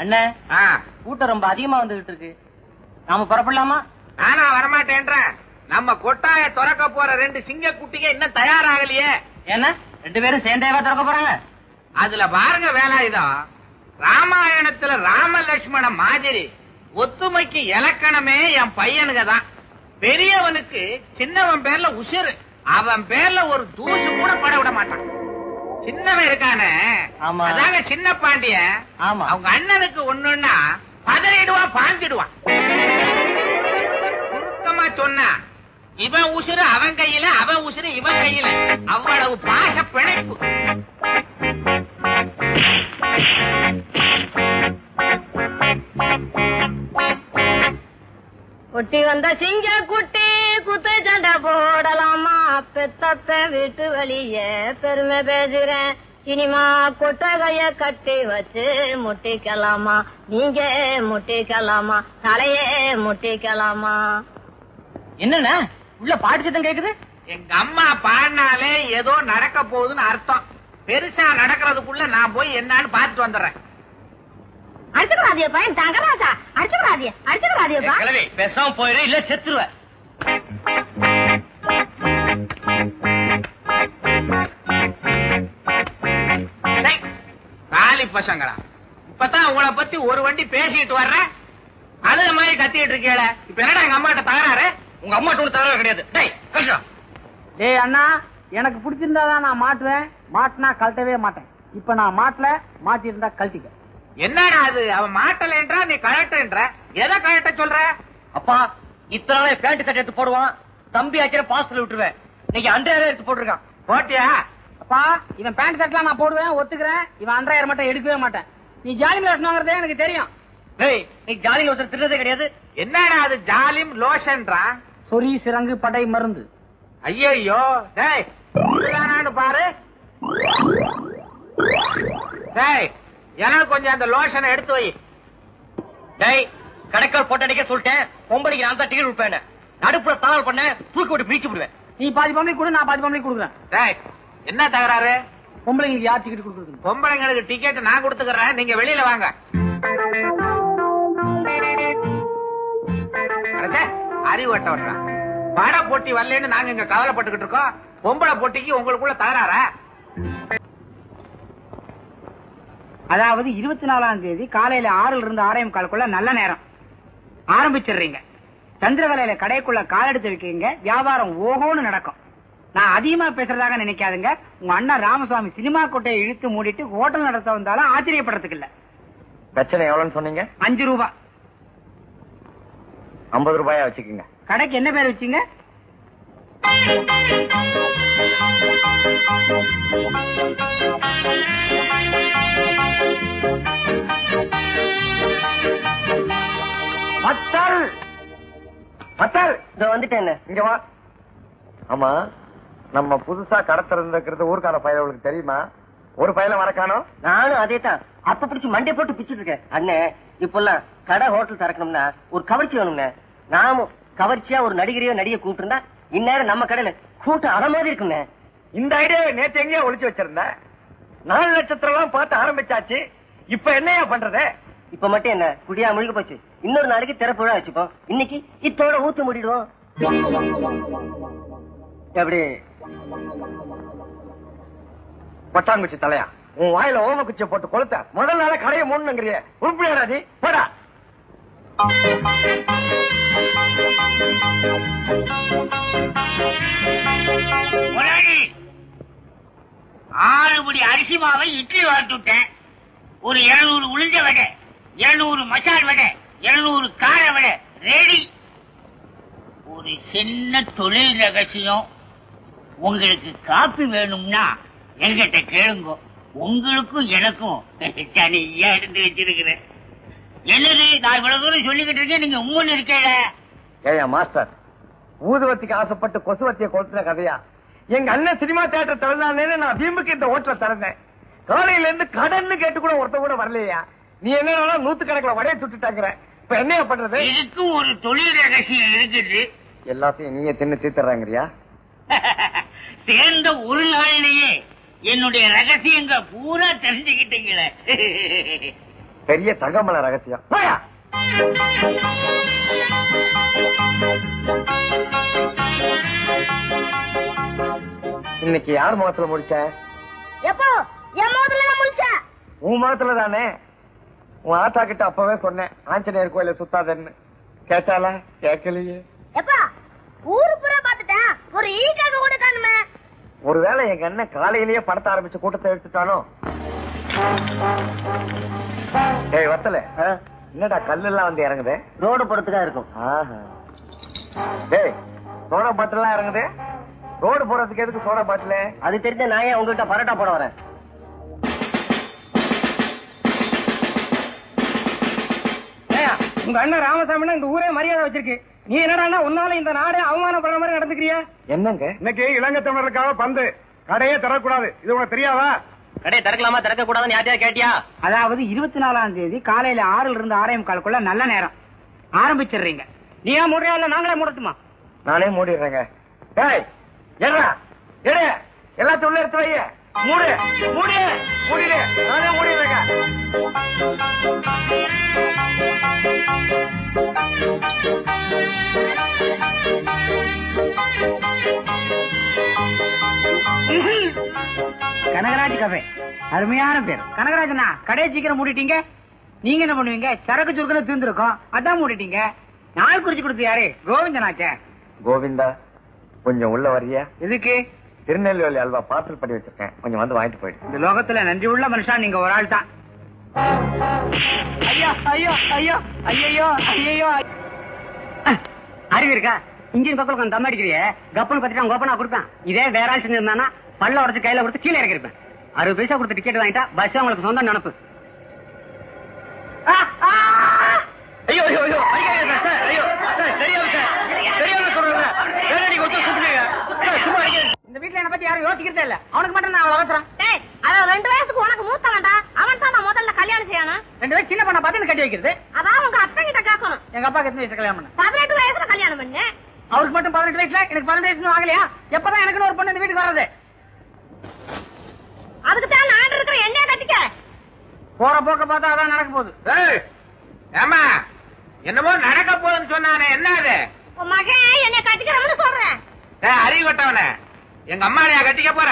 அண்ணே. ஆ, கூட்டம் ரொம்ப அதிகமா வந்துகிட்டு இருக்கு. நாம புறப்படலாமா? நானா வரமாட்டேன்றேன் நம்ம கொட்டாய திறக்க போற ரெண்டு சிங்க குட்டிங்க இன்னும் தயாராகலையே. ஏன்னா ரெண்டு பேரும் சேர்ந்தேவா திறக்க போறாங்க. அதுல பாருங்க வேலாயுதம். ராமாயணத்துல ராம லட்சுமண மாதிரி ஒத்துமைக்கு இலக்கணமே என் பையனுங்க தான். பெரியவனுக்கு சின்னவன் பேர்ல உசிறு. அவன் பேர்ல ஒரு தூசு கூட பட விட மாட்டான். சின்னவன் இருக்கானே. ஆமா. அதாங்க சின்ன பாண்டியன் ஆமா. அவங்க அண்ணனுக்கு ஒண்ணுன்னா பதறிடுவான் பாஞ்சிடுவான் சுருக்கமா சொன்னா இவன் உசுறு அவன் கையில அவன் உசுறு இவன் கையில. அவ்வளவு பாச பிணைப்பு. குட்டி வந்த சிங்க குட்டி. பெத்தப்ப வீட்டு வழியே பெருமை பேசுறேன் சினிமா கொட்டகைய கட்டி வச்சு முட்டிக்கலாமா? நீங்க முட்டிக்கலாமா? தலையே முட்டிக்கலாமா? என்னண்ணே? உள்ள பாட்டு சத்தம் கேக்குது? எங்க அம்மா பாடினாலே ஏதோ நடக்க போகுதுன்னு அர்த்தம். பெருசா நடக்கிறதுக்குள்ள நான் போய் என்னன்னு பார்த்துட்டு வந்துடுறேன். அடிச்சுக்கூடாதிய பையன் தங்கராஜா. அடிச்சுக்கூடாதிய அடிச்சுக்கூடாதியப்பா கிளவி பேசாம போயிரு இல்ல செத்துருவ. பசங்களா? இப்பதான் உங்களை பத்தி ஒரு வண்டி பேசிட்டு வர்றேன் அழுத மாதிரி கத்திட்டு இருக்கேள இப்ப என்னடா எங்க அம்மாட்ட தகராறு? உங்க அம்மா ஒண்ணு தகவல் கிடையாது. டேய் பேசுறோம் டேய் அண்ணா எனக்கு பிடிச்சிருந்தாதான் நான் மாட்டுவேன். மாட்டினா கழட்டவே மாட்டேன். இப்ப நான் மாட்டல மாட்டிருந்தா கழட்டிக்க என்னடா அது? அவன் மாட்டலன்றா நீ கழட்டுன்ற? எதை கழட்ட சொல்ற? அப்பா இத்தனை நாள் பேண்ட் சட்டை எடுத்து போடுவான். தம்பி ஆக்கிற பாஸ்டர் விட்டுருவேன். இன்னைக்கு அன்றாயிரம் எடுத்து போட்டிருக்கான். போட்டியா? அப்பா இவன் பேண்ட் சட்டெல்லாம் நான் போடுவேன் ஒத்துக்கிறேன். இவன் அன்றாயிரம் மட்டும் எடுக்கவே மாட்டேன். நீ ஜாலி வாங்கறதே எனக்கு தெரியும். டேய் நீ ஜாலியில் ஒருத்தர் திருறதே கிடையாது. என்னடா அது ஜாலிம் லோஷன்றா சொறி சிறங்கு படை மருந்து. ஐயோ டேய் பாரு. டேய் எனக்கு கொஞ்சம் அந்த லோஷனை எடுத்து வை. டேய் கடைக்கால் போட்டு அடிக்க சொல்லிட்டேன். பொம்பளைக்கு நான் தான் டிக்கெட் கொடுப்பேன் நடுப்புல தாவல் பண்ண தூக்கி விட்டு பீச்சு விடுவேன். நீ பாதி பொம்பளை கொடு நான் பாதி பொம்பளை கொடுக்குறேன். டேய் என்ன தகராறு? பொம்பளைங்களுக்கு யார் டிக்கெட் கொடுக்குறது? பொம்பளைங்களுக்கு டிக்கெட் நான் கொடுத்துக்கறேன். நீங்க வெளியில வாங்க. அறிவட்ட வட்டான் பட போட்டி வரலன்னு நாங்க இங்க கவலைப்பட்டுக்கிட்டு இருக்கோம். பொம்பளை போட்டிக்கு உங்களுக்குள்ள தகராறா? அதாவது இருபத்தி நாலாம் தேதி காலையில ஆறுல இருந்து ஆறே முக்காலுக்குள்ள நல்ல நேரம். ஆரம்பிச்சிடுறீங்க. சந்திரவேலையில கடைக்குள்ள கால் எடுத்து வைக்கிறீங்க. வியாபாரம் ஓஹோன்னு நடக்கும். நான் அதிகமா பேசுறதாக நினைக்காதுங்க. உங்க அண்ணன் ராமசுவாமி சினிமா கோட்டையை இழுத்து மூடிட்டு ஹோட்டல் நடத்த வந்தாலும் ஆச்சரியப்படுறதுக்கு இல்ல. பிரச்சனை எவ்வளவுன்னு சொன்னீங்க? அஞ்சு ரூபாய் ஐம்பது ரூபாயா வச்சுக்கோங்க. கடைக்கு என்ன பேர் வச்சீங்க? பத்தல் பத்தல் வந்துட்டேன் இங்க வா. ஆமா. நம்ம புதுசா கடை திறந்திருக்கிறது ஊர்க்கார பயலுக்கு தெரியுமா? ஒரு பையல மறக்கானோ நானும் அதே தான் அப்ப பிடிச்சு மண்டை போட்டு பிச்சுட்டு இருக்கேன். அண்ணே இப்பெல்லாம் கடை ஹோட்டல் திறக்கணும்னா ஒரு கவர்ச்சி வேணும்ண்ணே. நாமும் கவர்ச்சியா ஒரு நடிகரையோ நடிகை கூப்பிட்டு இந்நேரம் நம்ம கடையில கூட்டம் அற மாதிரி இருக்குண்ணே இந்த ஐடியாவை நேத்து எங்கேயோ ஒளிச்சு வச்சிருந்த நாலு நட்சத்திரம் எல்லாம் பார்த்து ஆரம்பிச்சாச்சு. இப்ப என்னையா பண்றது? இப்ப மட்டும் என்ன குடியா முழுக போச்சு. இன்னொரு நாளைக்கு திறப்பு விழா வச்சுப்போம். இன்னைக்கு இத்தோட ஊத்து மூடிடுவோம். எப்படி? பட்டாங்குச்சி தலையா? உன் வாயில ஓம குச்சியை போட்டு கொளுத்த. முதல் நாள கடையை மூணுங்கிறிய உருப்பிடாதி போடா. ஆறு அரிசி மாவை இட்லி வளர்த்துட்டேன் ஒரு இருநூறு உளுந்த வடை இருநூறு மசால் வடை இருநூறு கார வடை. ரெடி. ஒரு சின்ன தொழில் ரகசியம். உங்களுக்கு காப்பி வேணும்னா என்கிட்ட கேளுங்க. உங்களுக்கும் எனக்கும் தனியா எடுத்து வச்சிருக்கிறேன். என்னது? நான் இவ்வளவு தூரம் சொல்லிக்கிட்டு இருக்கேன் நீங்க உம்மன் இருக்கேல ஏயா மாஸ்டர் ஊதுவத்திக்கு ஆசைப்பட்டு கொசுவத்திய கொளுத்துன கதையா? எங்க அண்ணன் சினிமா தியேட்டர் திறந்தானே நான் வீம்புக்கு இந்த ஓட்டல திறந்தேன். காலையில இருந்து கடன்னு கேட்டு கூட ஒருத்த கூட வரலையா? நீ என்ன நூத்து கணக்குல வடைய சுட்டுட்டாங்கிற. இப்ப என்னையா பண்றது? இதுக்கும் ஒரு தொழில் ரகசியம் இருக்குது. எல்லாத்தையும் நீயே தின்னு தீத்துறாங்கறியா சேர்ந்த ஒரு நாள்லயே என்னுடைய ரகசியங்க பூரா தெரிஞ்சுக்கிட்டீங்களே. பெரிய தங்கமல ரகசியம். இன்னைக்கு யார் முகத்துல முடிச்ச? எப்போ? என் நான் முழிச்சேன் உன் முகத்துல தானே. உன் ஆத்தா கிட்ட அப்பவே சொன்னேன். ஆஞ்சநேயர் கோயில சுத்தாதன்னு. கேட்டாளா? கேட்கலையே. எப்பா? ஊரு பூரா ஒரு ஈக்காக கூட காணுமே. ஒருவேளை எங்க அண்ணன் காலையிலேயே படத்த ஆரம்பிச்ச கூட்டத்தை எடுத்துட்டானோ? டேய் வத்தல. என்னடா கல்லெல்லாம் வந்து இறங்குது? ரோடு போறதுக்கா இருக்கும். ஆஹா. டேய் சோடா பாட்டிலாம் இறங்குது? ரோடு போறதுக்கு எதுக்கு சோடா பாட்டில்? அது தெரிஞ்ச நான் ஏன் உங்ககிட்ட பரோட்டா போட வரேன்? உங்க அண்ணன் ராமசாமினா இந்த ஊரே மரியாதை வச்சிருக்கு. நீ என்னடா உன்னால இந்த நாடே அவமானப்படுற மாதிரி நடந்துக்கிறியா? என்னங்க? இன்னைக்கு இலங்கை தமிழருக்காக பந்து கடையே தரக்கூடாது இது உனக்கு தெரியாதா? கடையை திறக்கலாமா? திறக்க கூடாதுன்னு யார்ட்டையா கேட்டியா? அதாவது இருபத்தி நாலாம் தேதி காலையில ஆறுல இருந்து ஆறே முக்காலுக்குள்ள நல்ல நேரம். ஆரம்பிச்சிடுறீங்க. நீ ஏன் மூடுறியா? இல்ல நாங்களே மூடட்டுமா? நானே மூடிடுறேங்க. எல்லாத்தையும் உள்ள எடுத்து வை மூடு மூடு மூடிடு. நானே மூடிடுறேங்க. கனகராஜ் கஃபே அருமையான பேர். கனகராஜனா கடையை சீக்கிரம் மூடிட்டீங்க. நீங்க என்ன பண்ணுவீங்க? சரக்கு சுருக்குன்னு தீர்ந்துருக்கோம். அதான் மூடிட்டீங்க. நாள் குறிச்சு கொடுத்து யாரு? கோவிந்தனாச்சே. கோவிந்தா கொஞ்சம் உள்ள வரியா எதுக்கு? திருநெல்வேலி அல்வா பார்சல் பண்ணி வச்சிருக்கேன். கொஞ்சம் வந்து வாங்கிட்டு போயிடு. இந்த லோகத்துல நன்றி உள்ள மனுஷன் நீங்க ஒரு ஆள் தான் ஐயோ ஐயோ ஐயோ ஐயோ ஐயோ அறிவு இருக்கா? இன்ஜின் பக்கம் கொஞ்சம் தம் அடிக்கிறியே. கப்பல் பத்திட்டு கோப்பனா கொடுப்பேன். இதே வேற ஆள் செஞ்சிருந்தானா பல்ல உடச்சு கையில கொடுத்து கீழே இறக்கிருப்பேன் அறுபது பைசா கொடுத்து டிக்கெட் வாங்கிட்டா பஸ் உங்களுக்கு சொந்தம் நினப்பு. ஐயோ ஐயோ ஐயோ ஐயோ இந்த வீட்டுல என்ன பத்தி யாரும் யோசிக்கிறதே இல்ல. அவனுக்கு மட்டும் நான் அவசரம் டேய் அவன் ரெண்டு வயசுக்கு உனக்கு மூத்தவன்டா அவன் தான் நான் முதல்ல கல்யாணம் செய்யணும் ரெண்டு பேரும் சின்ன பண்ண பார்த்து கட்டி வைக்கிறது. அதான் உங்க அத்தை கிட்ட கேட்கணும். எங்க அப்பாக்கு எத்தனை வயசு கல்யாணம் பண்ண? பதினெட்டு வயசுல கல்யாணம் பண்ணு. அவருக்கு மட்டும் பதினெட்டு வயசுல? எனக்கு பதினெட்டு வயசு ஆகலையா? எப்பதான் எனக்கு ஒரு பொண்ணு இந்த வீட்டுக்கு வர்றது அதுக்கு தான் நான் இருக்கிற எண்ணெய கட்டிக்க? போற போக்க பார்த்தா அதான் நடக்க போகுது. ஏம்மா என்னமோ நடக்க போகுதுன்னு சொன்னானே என்ன அது? உன் மகன் என்னைய கட்டிக்கிறவனு சொல்றேன். ஏய், அறிவட்டவனே எங்க அம்மாளையா கட்டிக்க போற?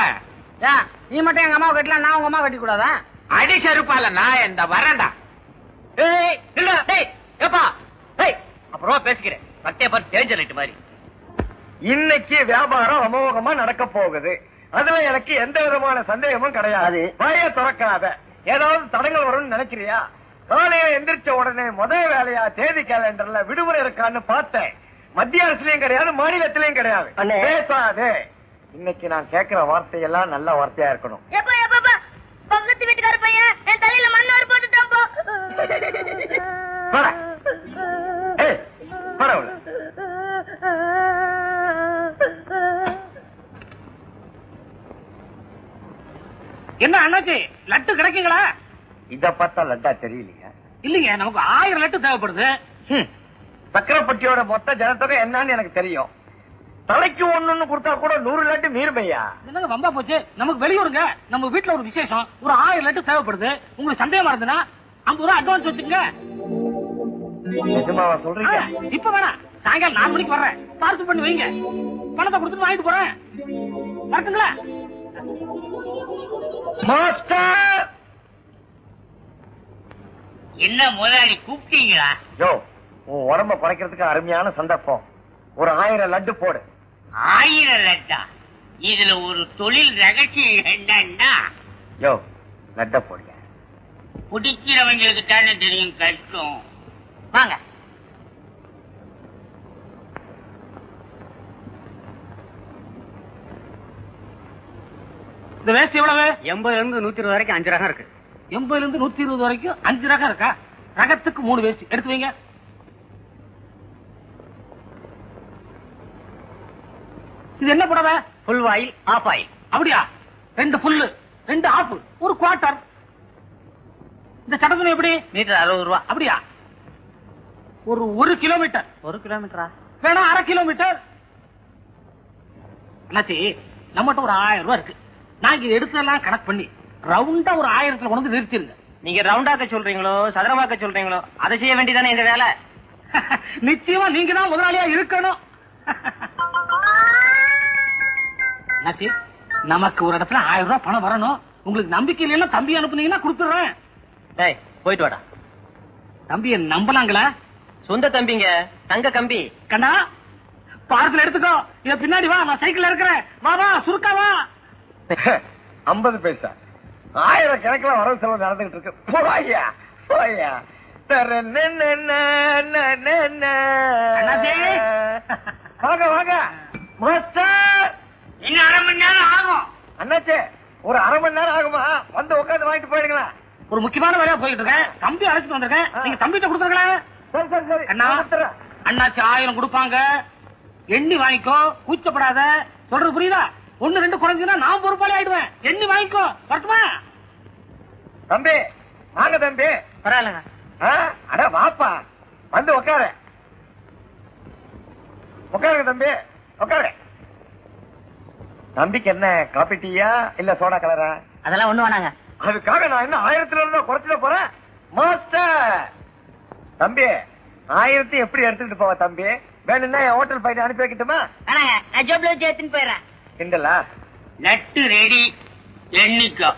நீ மட்டும் எங்க அம்மாவை கட்டலாம் நான் உங்க அம்மா கட்டி கூடாதா? அடி செருப்பால நான் இந்த வரேன்டா. ஏய் இல்ல டேய் ஏப்பா. டேய் அப்புறமா பேசிக்கிறேன். சட்டைய பார்த்து டேஞ்சர் லைட் மாதிரி. இன்னைக்கு வியாபாரம் அமோகமா நடக்க போகுது. அதுல எனக்கு எந்த விதமான சந்தேகமும் கிடையாது. வாய திறக்காத. ஏதாவது தடங்கள் வரும்னு நினைக்கிறியா? காலையில எந்திரிச்ச உடனே முதல் வேலையா தேதி கேலண்டர்ல விடுமுறை இருக்கான்னு பார்த்தேன். மத்திய அரசுலயும் கிடையாது மாநிலத்திலயும் கிடையாது. பேசாதே. இன்னைக்கு நான் கேட்கிற வார்த்தையெல்லாம் நல்ல வார்த்தையா இருக்கணும். எப்ப எப்ப. பக்கத்து வீட்டுக்கார பையன் என் தலையில மண்ணாறு போட்டுட்டான் போ. போடா. ஏய், போடா உள்ள. என்ன அண்ணாச்சி லட்டு கிடைக்குங்களா இத பார்த்தா லட்டா தெரியலையா இல்லைங்க நமக்கு ஆயிரம் லட்டு தேவைப்படுது. சக்கரப்பட்டியோட மொத்த ஜனத்தொகை என்னன்னு எனக்கு தெரியும் தலைக்கு ஒண்ணுன்னு கொடுத்தா கூட நூறு லட்டு மீறுமையா? என்னங்க வம்பா போச்சு? நமக்கு வெளியூருங்க. நம்ம வீட்டுல ஒரு விசேஷம். ஒரு ஆயிரம் லட்டு தேவைப்படுது. உங்களுக்கு சந்தேகமா இருந்ததுன்னா ஐம்பது ரூபா அட்வான்ஸ் நிஜமாவா சொல்றீங்க? இப்ப வேணாம். சாயங்காலம் நாலு மணிக்கு வர்றேன். பார்சல் பண்ணி வைங்க. பணத்தை கொடுத்துட்டு வாங்கிட்டு போறேன். வரட்டுங்களா? மாஸ்டர்! என்ன முதலாளி கூப்பிட்டீங்களா? யோ உன் உடம்ப குறைக்கிறதுக்கு அருமையான சந்தர்ப்பம். ஒரு ஆயிரம் லட்டு போடு. ஆயிரம் லட்டா. இதுல ஒரு தொழில் ரகசியம் என்னன்னா யோ லட்ட போடுங்க. குடிக்கிறவங்களுக்கு தானே தெரியும் கஷ்டம். வாங்க. இந்த வேஸ்ட் எவ்வளவு? எண்பதுல இருந்து நூத்தி இருபது வரைக்கும் அஞ்சு ரகம் இருக்கு. எண்பதுல இருந்து நூத்தி இருபது வரைக்கும் அஞ்சு ரகம் இருக்கா? ரகத்துக்கு மூணு வேஸ்ட். எடுத்து வைங்க. இது என்ன புடவை? ஃபுல் ஆயில் ஆஃப் ஆயில் அப்படியா? ரெண்டு புல்லு ரெண்டு ஆப்பு ஒரு குவார்டர் இந்த சட்டத்துணி எப்படி? மீட்டர் அறுபது ரூபா. அப்படியா? ஒரு ஒரு கிலோமீட்டர் ஒரு கிலோமீட்டரா வேணா அரை கிலோமீட்டர் அண்ணாச்சி நம்மகிட்ட ஒரு ஆயிரம் ரூபாய் இருக்கு. நாங்க இதை எடுத்ததெல்லாம் கணக்கு பண்ணி ரவுண்டா ஒரு ஆயிரத்துல கொண்டு நிறுத்திருங்க. நீங்க ரவுண்டாக்க சொல்றீங்களோ சதுரமாக்க சொல்றீங்களோ அதை செய்ய வேண்டியதானே எங்க வேலை? நிச்சயமா நீங்க தான் முதலாளியா இருக்கணும். அண்ணாச்சி, நமக்கு ஒரு இடத்துல ஆயிரம் ரூபாய் பணம் வரணும். உங்களுக்கு நம்பிக்கை இல்லைன்னா தம்பி அனுப்புனீங்கன்னா கொடுத்துடுறேன். டேய் போயிட்டு வாடா. தம்பியை நம்பலாங்களா? சொந்த தம்பிங்க தங்க கம்பி. கண்ணா பார்க்கல எடுத்துக்கோ. இத பின்னாடி வா நான் சைக்கிள்ல இருக்கிறேன். வா வா சுருக்கா வா. ஐம்பது பைசா. ஆயிரம் கணக்கில் வரவு செலவு நடந்துகிட்டு இருக்கு. போயா போயா. வாங்க வாங்க. மாஸ்டர்! இன்னும் அரை மணி நேரம் ஆகும். அண்ணாச்சே ஒரு அரை மணி நேரம் ஆகுமா? வந்து உட்காந்து வாங்கிட்டு போயிடுங்களா? ஒரு முக்கியமான வேலையா போயிட்டு இருக்கேன். தம்பி அழைச்சிட்டு வந்திருக்கேன். நீங்க தம்பிட்ட கொடுத்துருங்களேன் சரி சரி சரி. அண்ணா. அண்ணாச்சி ஆயிரம் கொடுப்பாங்க. எண்ணி வாங்கிக்கோ கூச்சப்படாத. சொல்றது புரியுதா? ஒண்ணு ரெண்டு குறைஞ்சுன்னா நான் பொறுப்பாளி ஆயிடுவேன். எண்ணி வாங்கிக்கோ. வரட்டுமா? தம்பி வாங்க தம்பி. பரவாயில்லங்க. அட வாப்பா. வந்து உட்காரு. உட்காருங்க தம்பி உட்காரு. தம்பிக்கு என்ன? காபி டீயா இல்ல சோடா கலரா அதெல்லாம் ஒண்ணு வேணாங்க. அதுக்காக நான் என்ன ஆயிரத்துல இருந்தா குறைச்சிட போறேன்? மாஸ்டர் தம்பி ஆயிரத்தி எப்படி எடுத்துக்கிட்டு போவ தம்பி? வேணும்னா என் ஹோட்டல் பையனை அனுப்பி வைக்கட்டுமா? நான் ஜோப்ல வச்சு எடுத்துன்னு போயிடுறேன். கிண்டலா? லட்டு ரெடி எண்ணிக்கோ.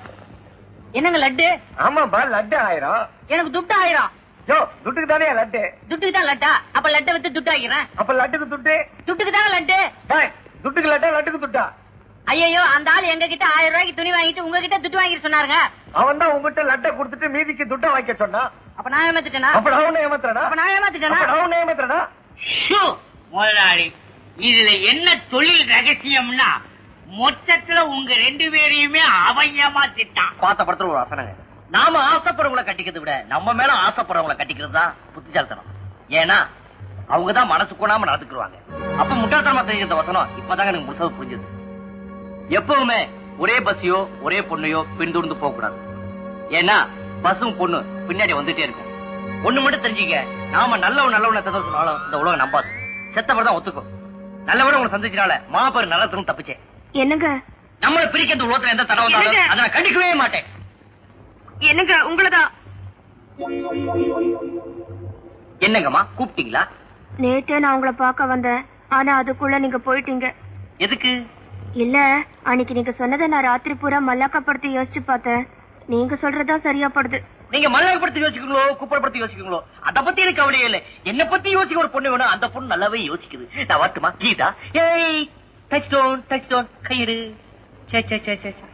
என்னங்க லட்டு? ஆமாப்பா லட்டு ஆயிரம். எனக்கு துட்டு ஆயிரம். யோ துட்டுக்கு தானே லட்டு? துட்டுக்கு தான் லட்டா? அப்ப லட்டை வித்து துட்டு ஆகிறேன் அப்ப லட்டுக்கு துட்டு? துட்டுக்கு தாங்க லட்டு? துட்டுக்கு லட்டா லட்டுக்கு துட்டா? ஐயோ அந்த ஆள் எங்க கிட்ட ஆயிரம் ரூபாய்க்கு துணி வாங்கிட்டு உங்ககிட்ட துட்டு வாங்கிட்டு சொன்னாருங்க. அவன் தான் உங்ககிட்ட லட்டை கொடுத்துட்டு மீதிக்கு துட்டை வாங்கிக்க சொன்னான். அப்ப நான் ஏமாத்திட்டேனா? அப்ப நான் உன்னை ஏமாத்துறடா அப்ப நான் ஏமாத்திட்டேனா? அப்ப நான் உன்னை ஏமாத்துறடா ஷூ முதலாளி இதுல என்ன தொழில் ரகசியம்னா மொத்தத்துல உங்க ரெண்டு பேரையுமே அவன் ஏமாத்திட்டான். பார்த்த படத்துல ஒரு வசனங்க நாம ஆசைப்படுறவங்களை கட்டிக்கிறதை விட நம்ம மேல ஆசைப்படுறவங்களை கட்டிக்கிறது தான் புத்திசாலித்தனம். ஏன்னா அவங்க தான் மனசு கொடாம நடந்துக்குருவாங்க. அப்ப முட்டாள்தனமா தெரிஞ்ச வசனம் இப்பதாங்க எனக்கு முழுசா புரிஞ்சது. எப்பவுமே ஒரே பஸ்ஸையோ ஒரே பொண்ணையோ பின்தொடர்ந்து போக கூடாது ஏன்னா பஸ்ஸும் பொண்ணு பின்னாடி வந்துட்டே இருக்கும். ஒண்ணு மட்டும் தெரிஞ்சுக்க நாம நல்லவன் நல்லவனை தவிர சொன்னாலும் இந்த உலகம் நம்பாது. செத்தவர் தான் ஒத்துக்கும். நல்லவன உங்களை சந்திச்சனால மாபெரும் நல்லதுன்னு தப்பிச்சேன். என்னங்க? நம்மளை பிரிக்க இந்த உலகத்துல எந்த தடவை? அதை நான் கண்டிக்கவே மாட்டேன். என்னங்க உங்களதான்? என்னங்கம்மா கூப்பிட்டீங்களா? நேத்தே நான் உங்களை பார்க்க வந்தேன். ஆனா அதுக்குள்ள நீங்க போயிட்டீங்க. எதுக்கு? இல்ல அன்னைக்கு நீங்க சொன்னதை நான் ராத்திரி பூரா மல்லாக்கப்படுத்தி யோசிச்சு பார்த்தேன். நீங்க சொல்றதா சரியா படுது. நீங்க மல்லாகப்படுத்தி யோசிக்கீங்களோ குப்பரப்படுத்தி யோசிக்கீங்களோ அத பத்தி எனக்கு கவலையே இல்லை. என்ன பத்தி யோசிக்க ஒரு பொண்ணு வேணும். அந்த பொண்ணு நல்லாவே யோசிக்குது. நான் வரட்டுமா? கீதா? ஏய் டச் ஸ்டோன் டச் ஸ்டோன் கையிடு. சே சே சே சே சே.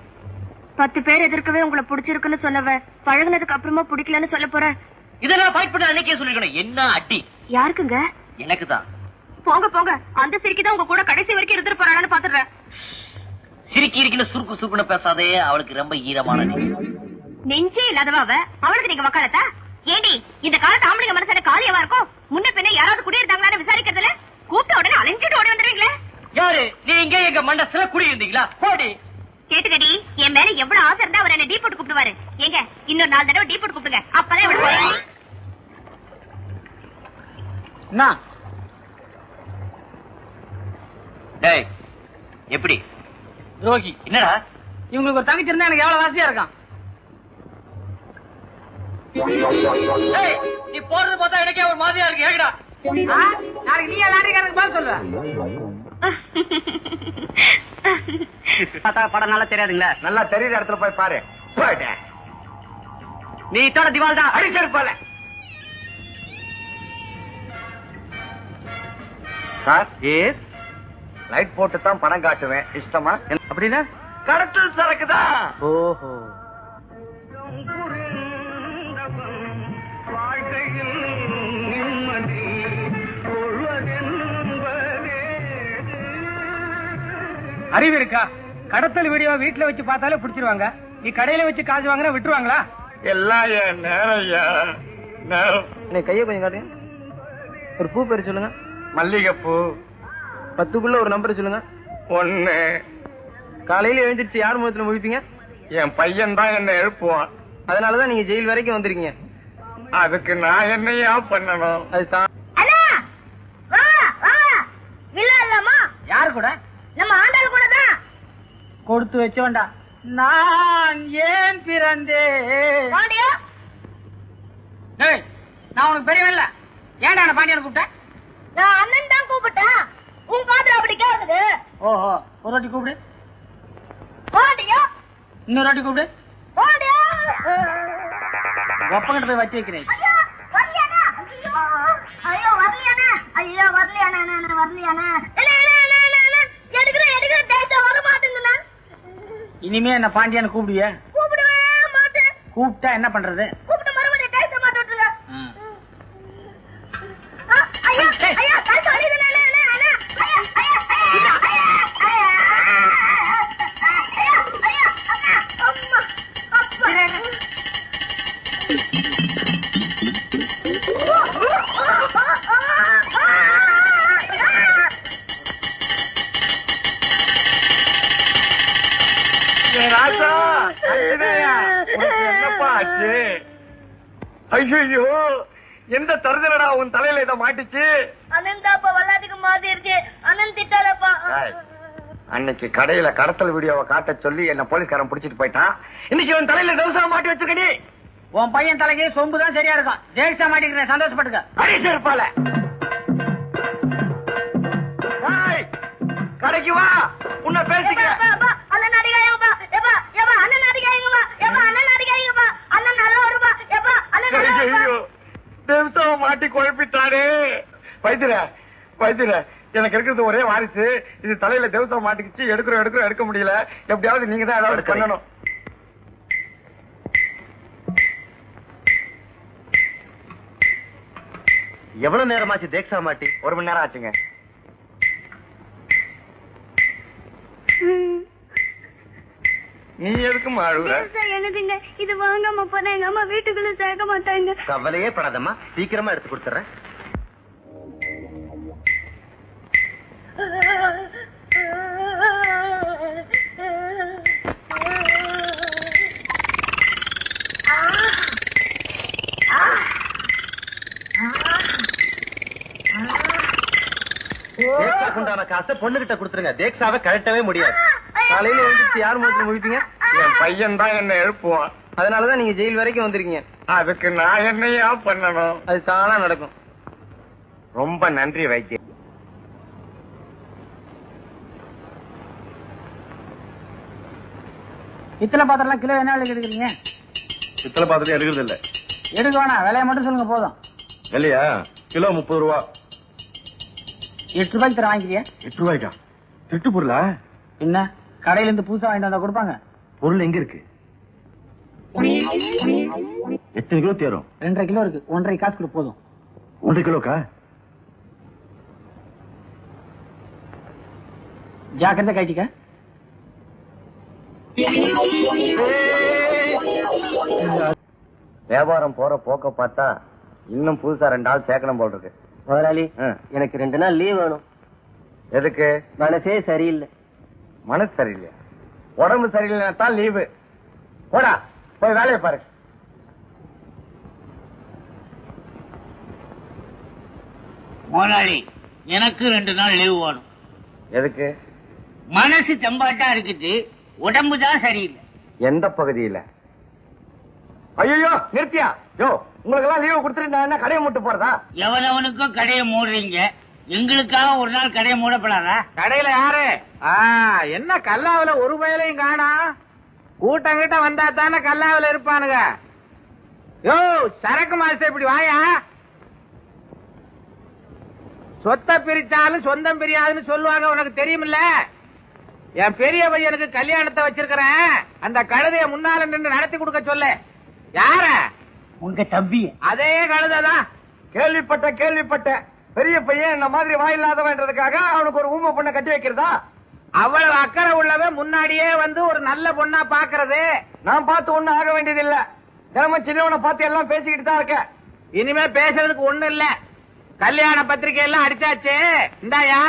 பத்து பேர் எதிர்க்கவே உங்களை பிடிச்சிருக்குன்னு சொன்னவ பழகுனதுக்கு அப்புறமா பிடிக்கலன்னு சொல்ல போறேன் இதை நான் ஃபைட் பண்ண அன்னைக்கே சொல்லிருக்கணும். என்ன அடி? யாருக்குங்க? எனக்கு தான் போங்க போங்க. அந்த சிரிக்கி தான் உங்க கூட கடைசி வரைக்கும் இருந்துட்டு போறான்னு பாத்துடுறேன். சிரிக்கி இருக்கின சுருக்கு சுருக்குன்னு பேசாதே அவளுக்கு ரொம்ப ஈரமான நெஞ்சு. இல்லாதவ அவ? அவளுக்கு நீங்க வக்காலத்தா? ஏண்டி இந்த காலத்து ஆம்பளைங்க மனசான காலியவா இருக்கும்? முன்ன பின்ன யாராவது குடியிருந்தாங்களான்னு விசாரிக்கிறதுல கூப்பிட்ட உடனே அலைஞ்சிட்டு ஓடி வந்துடுவீங்களே யாரு? நீங்க எங்க மண்டத்துல குடி இருந்தீங்களா போடி. கேட்டுக்கடி என் மேல எவ்வளவு ஆசை இருந்தா அவர் என்ன டீ போட்டு கூப்பிடுவாரு. ஏங்க இன்னொரு நாலு தடவை டீ போட்டு கூப்பிடுங்க. அப்பதான் இவளுக்கு டேய் எப்படி? துரோகி. என்னடா? இவங்களுக்கு ஒரு தங்கச்சி இருந்தா எனக்கு எவ்வளவு வாசியா இருக்கான் டேய் நீ போறது பார்த்தா எனக்கே ஒரு மாதிரியா இருக்கு. ஏகடா ஆ? நாளைக்கு நீ எல்லாரும் பதில் சொல்லுவ. படம் நல்லா தெரியாதுங்களா? நல்லா தெரியுற இடத்துல போய் பாரு. போயிட்டேன் நீ இத்தோட திவால் தான். அடிச்சது போல. சார் எஸ் லைட் போட்டு தான் பணம் காட்டுவேன். இஷ்டமா? அப்படின்னா? கடத்தல் சரக்கு தான் ஓஹோ. அறிவு இருக்கா? கடத்தல் வீடியோ வீட்டுல வச்சு பார்த்தாலே பிடிச்சிருவாங்க. நீ கடையில வச்சு காசு வாங்குற விட்டுருவாங்களா? எல்லாம் என் நேரம் கையை கொஞ்சம் காட்டுங்க. ஒரு பூ பேர் சொல்லுங்க. மல்லிகைப்பூ. பத்துக்குள்ள ஒரு நம்பர் சொல்லுங்க. ஒண்ணு. காலையில எழுந்திருச்சு யார் முகத்துல முழிப்பீங்க? என் பையன் தான் என்ன எழுப்புவான். அதனாலதான் நீங்க ஜெயில் வரைக்கும் வந்திருக்கீங்க. அதுக்கு நான் என்னையா பண்ணணும்? அது தான் அண்ணா! வா வா! இல்ல இல்லம்மா. யாரு கூட? நம்ம ஆண்டாள் கூட தான். கொடுத்து வச்சோண்டா. நான் ஏன் பிறந்தேன்? பாண்டியா? டேய் நான் உனக்கு பெரியவன் இல்ல. ஏன்டா பாண்டியனை கூப்பிட்டேன் நான் அண்ணன் தான் கூப்பிட்டேன். உன் காதுல அப்படி கேக்குது ஓஹோ ஒரு வாட்டி கூப்பிடு. பாண்டியா இன்னொரு வாட்டி கூப்பிடு. பாண்டியா ஒப்பங்கிட்ட போய் வச்சு வைக்கிறேன். ஐயோ வரலையாண்ணா. ஐயோ வரலையாண்ணா. ஐயோ வரலையாண்ணா நான் வரலையாண்ணா. இல்ல இல்ல இல்ல இல்ல இல்ல எடுக்கிறேன் எடுக்கிறேன் டேட்டா வர மாட்டேங்குதுண்ணா இனிமே என்ன பாண்டியனை கூப்பிடுவிய? கூப்பிடவே மாட்டேன். கூப்பிட்டா என்ன பண்றது? ராசா என்னப்பா ஆச்சு? ஐயோ எந்த தருதலடா உன் தலையில இத மாட்டுச்சு? அனந்தாப்பா விளையாட்டுக்கு மாத்திருச்சு அனந்த் திட்டாரப்பா. ஏய், அன்னைக்கு கடையில கடத்தல் வீடியோவை காட்ட சொல்லி என்ன போலீஸ்காரன் புடிச்சிட்டு போயிட்டான். இன்னைக்கு உன் தலையில தவசம் மாட்டி வச்சிருக்கடி உன் பையன் தலைக்கு சொம்பு தான் சரியா இருக்கும். ஜெயிச்சா மாட்டேங்கிறேன் சந்தோஷப்பட்டுக்க. அடிச்சு இருப்பால கடைக்கு வா. உன்னை பேசிக்கிறேன் அண்ணன் அடிக்காயங்கப்பா எப்பா எப்பா அண்ணன் அடிக்காயங்கப்பா எப்பா அண்ணன் நல்லா வருப்பா எப்பா அண்ணன் நல்லா வருப்பா ஐயோ. தேவசாவை மாட்டி குழப்பிட்டாரு வைத்திர வைத்திர எனக்கு இருக்கிறது ஒரே வாரிசு. இது தலையில தேவசாவை மாட்டிக்கிச்சு எடுக்கிறோம் எடுக்கிறோம் எடுக்க முடியல. எப்படியாவது நீங்க தான் ஏதாவது. பண்ணணும். எவ்வளவு நேரமாச்சு தேக்ஸா மாட்டி? ஒரு மணி நேரம் ஆச்சுங்க. நீ எதுக்கு அழுகுற? எனதுங்க இது வாங்காம போனா எங்க அம்மா வீட்டுக்குள்ள சேர்க்க மாட்டாங்க. கவலையே படாதம்மா. சீக்கிரமா எடுத்து கொடுத்துறேன் உண்டான காசை பொண்ணுகிட்ட கொடுத்துருங்க. தேக்ஸாவை கழட்டவே முடியாது. காலையில எழுந்திரிச்சு யார் முகத்துல முடிப்பீங்க பையன் தான் என்ன எழுப்புவான். அதனாலதான் நீங்க ஜெயில் வரைக்கும் வந்திருக்கீங்க. அதுக்கு நான் என்னையா பண்ணணும்? அது தானா நடக்கும். ரொம்ப நன்றி வைத்தியம் இத்தனை பாத்திரம் கிலோ என்ன விலைக்கு எடுக்கிறீங்க? பித்தளை பாத்திரம் எடுக்கிறது இல்ல எடுக்க வேணாம் விலையை மட்டும் சொல்லுங்க போதும். இல்லையா கிலோ முப்பது ரூபா. எட்டு ரூபாய்க்கு தர வாங்கிக்கிறியா எட்டு ரூபாய்க்கா? திட்டு பொருளா? என்ன கடையில இருந்து புதுசா வாங்கிட்டு வந்தா கொடுப்பாங்க. பொருள் எங்க இருக்கு? எத்தனை கிலோ தேரும்? ரெண்டரை கிலோ இருக்கு. ஒன்றரை காசு கொடு போதும். ஒன்றரை கிலோக்கா? ஜாக்கிரதை கட்டிக்க வியாபாரம் போற போக்க பார்த்தா இன்னும் புதுசா ரெண்டு ஆள் சேர்க்கணும் போல் இருக்கு. முதலாளி. எனக்கு ரெண்டு நாள் லீவ் வேணும். எதுக்கு? மனசே சரியில்லை. மனசு சரியில்லையா? உடம்பு சரியில்லைன்னா தான் லீவு போடா போய் வேலையை பாரு. முதலாளி எனக்கு ரெண்டு நாள் லீவு வேணும். எதுக்கு? மனசு தெம்பாட்டா இருக்குது உடம்பு தான் சரியில்லை. எந்த பகுதியில? ஐயோ நிறுத்தியா? யோ உங்களுக்கு எல்லாம் லீவு கொடுத்துட்டு நான் என்ன கடையை மூட்டு போறதா? எவனவனுக்கும் கடையை மூடுறீங்க? எங்களுக்காக ஒரு நாள் கடையை மூடப்படாதா? கடையில யாரு? என்ன கல்லாவில ஒரு பயலையும் காணா? கூட்டம் கிட்ட வந்தா தானே கல்லாவில இருப்பானுங்க. யோ சரக்கு மாஸ்டர் இப்படி வாயா? சொத்தை பிரிச்சாலும் சொந்தம் பிரியாதுன்னு சொல்லுவாங்க உனக்கு தெரியுமில்ல? என் பெரிய பையனுக்கு கல்யாணத்தை வச்சிருக்கிறேன். அந்த கழுதைய முன்னால நின்று நடத்தி கொடுக்க சொல்லு. யார? உங்க தம்பி. அதே கழுதைதான். கேள்விப்பட்ட கேள்விப்பட்ட. பெரிய பையன் இந்த மாதிரி வாயில்லாதவன்றதுக்காக அவனுக்கு ஒரு ஊமை பொண்ணை கட்டி வைக்கிறதா? அவ்வளவு அக்கறை உள்ளவன் முன்னாடியே வந்து ஒரு நல்ல பொண்ணா பாக்குறது. நான் பார்த்து ஒண்ணும் ஆக வேண்டியதில்ல. தினமும் சின்னவனை பார்த்து எல்லாம் பேசிக்கிட்டு தான் இருக்கேன். இனிமே பேசுறதுக்கு ஒண்ணு இல்ல. கல்யாண பத்திரிக்கை எல்லாம் அடிச்சாச்சு. இந்தாயா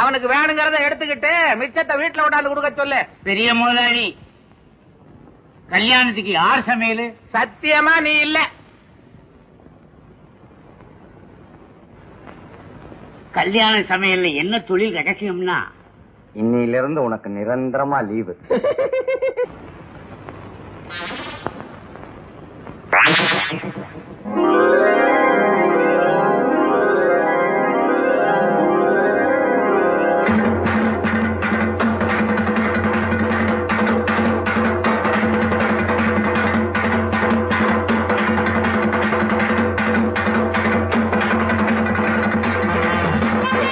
அவனுக்கு வேணுங்கிறத எடுத்துக்கிட்டு மிச்சத்தை வீட்டுல கொண்டாந்து கொடுக்க சொல்லு. பெரிய முதலாளி கல்யாணத்துக்கு யார் சமையல்? சத்தியமா நீ இல்ல. கல்யாண சமையல்ல என்ன தொழில் ரகசியம்னா? இன்னில இருந்து உனக்கு நிரந்தரமா லீவு. போறேன்